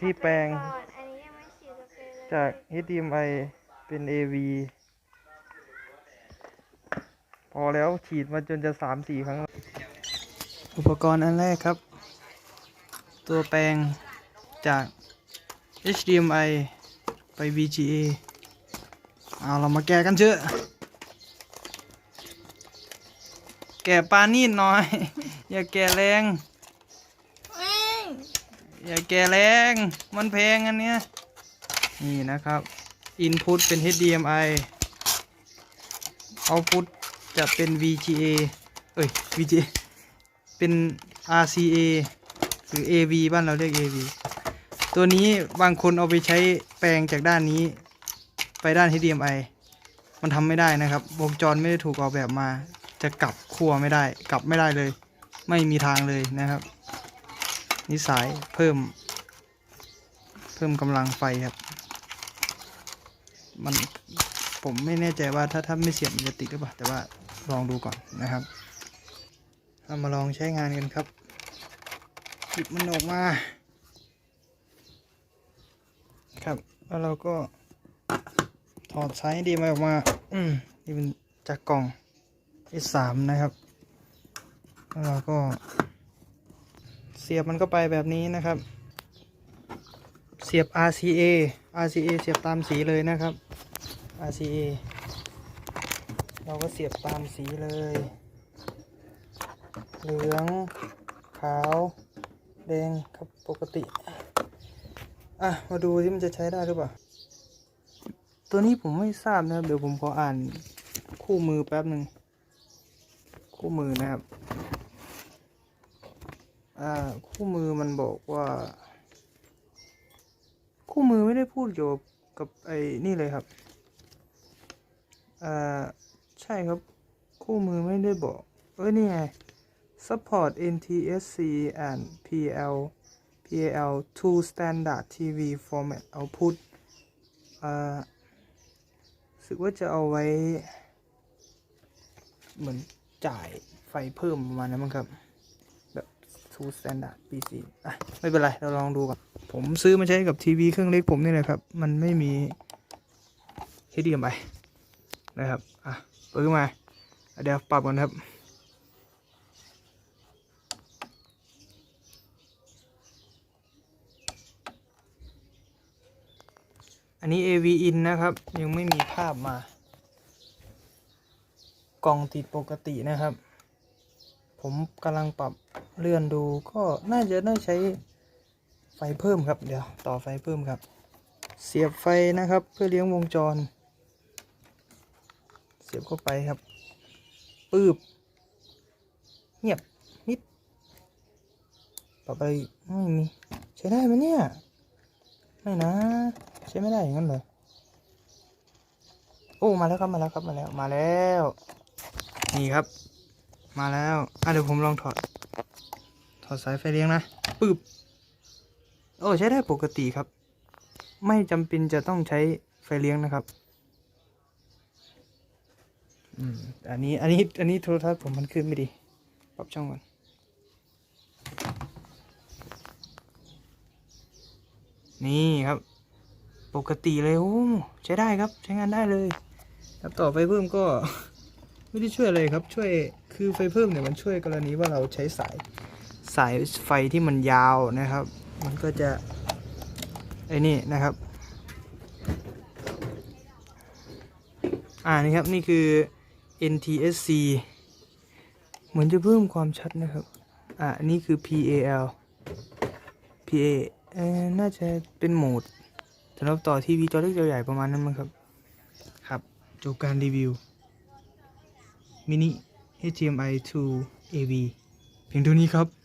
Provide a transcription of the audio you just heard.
ที่แปลงก่อนอันนี้ยังไม่ฉีดสเปรย์เลยจาก HDMI เป็น AV พอแล้วฉีดมาจนจะสามสี่ครั้ง อุปกรณ์อันแรกครับ ตัวแปลงจาก HDMI ไป VGA เอาเรามาแกะกันเถอะแกะปลานีดหน่อย อย่าแกะแรง อย่าแกะแรง มันแพงอันเนี้ย นี่นะครับ Input เป็น HDMI Output จะเป็น VGA เอ้ย VGA เป็น RCA หรือ AV บ้านเราเรียก AV ตัวนี้บางคนเอาไปใช้แปลงจากด้านนี้ ไปด้าน HDMI มันทำไม่ได้นะครับ วงจรไม่ได้ถูกออกแบบมา จะกลับขั้วไม่ได้ กลับไม่ได้เลย ไม่มีทางเลยนะครับ นิสัยเพิ่ม เพิ่มกำลังไฟครับ มันผมไม่แน่ใจว่าถ้าถ้าไม่เสียบมันจะติดหรือเปล่า แต่ว่าลองดูก่อนนะครับเรามาลองใช้งานกันครับหยิบมันออกมา ครับแล้วเราก็ถอดสายดีมาออกมา อืมนี่เป็นจากกล่อง S3 นะครับ แล้วเราก็ เสียบมันก็ไปแบบนี้นะครับ เสียบ RCA RCA เสียบตามสีเลยนะครับ RCA เราก็เสียบตามสีเลย เหลือง ขาว แดงครับปกติ อะ มาดูที่มันจะใช้ได้หรือเปล่า ตัวนี้ผมไม่ทราบนะครับ เดี๋ยวผมขออ่านคู่มือแป๊บหนึ่งคู่มือนะครับ คู่มือมันบอกว่า คู่มือไม่ได้พูดเกี่ยวกับไอ้นี่เลยครับอ่าใช่ครับ คู่มือไม่ได้บอก เอ้ยนี่ไง support NTSC and PL PAL to standard TV format output อ่าสึกว่าจะเอาไว้ เหมือนจ่ายไฟเพิ่มประมาณนั้นมั้งครับ to standard PC อะไม่เป็นไร เราลองดูก่อน ผมซื้อมาใช้กับทีวีเครื่องเล็กผมนี่แหละครับ มันไม่มี HDMI นะครับ อะเปิดขึ้นมา เดี๋ยวปรับก่อนครับ อันนี้ AV in นะครับ ยังไม่มีภาพมา กล่องติดปกตินะครับ ผมกำลังปรับ เลื่อนดูก็น่าจะได้ใช้ไฟเพิ่มครับ เดี๋ยวต่อไฟเพิ่มครับ เสียบไฟนะครับ เพื่อเลี้ยงวงจร เสียบเข้าไปครับปืบเงียบมิดต่อไปไม่มีใช้ได้ไหมเนี่ย ไม่นะ ใช้ไม่ได้อย่างนั้นเลยโอ้มาแล้วครับมาแล้วครับมาแล้วมาแล้ว นี่ครับ มาแล้วอะเดี๋ยวผมลองถอด ถอดสายไฟเลี้ยงนะปึ๊บโอ้ใช้ได้ปกติครับ ไม่จำเป็นจะต้องใช้ไฟเลี้ยงนะครับอืมอันนี้อันนี้อันนี้โทรทัศน์ผมมันขึ้นไม่ดีปรับช่องก่อนนี่ครับ ปกติเลยโอ้ใช้ได้ครับใช้งานได้เลย ครับต่อไฟเพิ่มก็ไม่ได้ช่วยอะไรครับ ช่วยคือไฟเพิ่มเนี่ยมันช่วยกรณีว่าเราใช้สาย สายไฟที่มันยาวนะครับ มันก็จะไอ้นี่นะครับ อ่านี่ครับนี่คือ NTSC เหมือนจะเพิ่มความชัดนะครับ อ่านี่คือ PAL PA เอ่อน่าจะเป็นโหมดสำหรับต่อทีวีจอเล็กจอใหญ่ประมาณนั้นมั้งครับ ครับจบการรีวิว มินิ HDMI to AV เพียงเท่านี้ครับ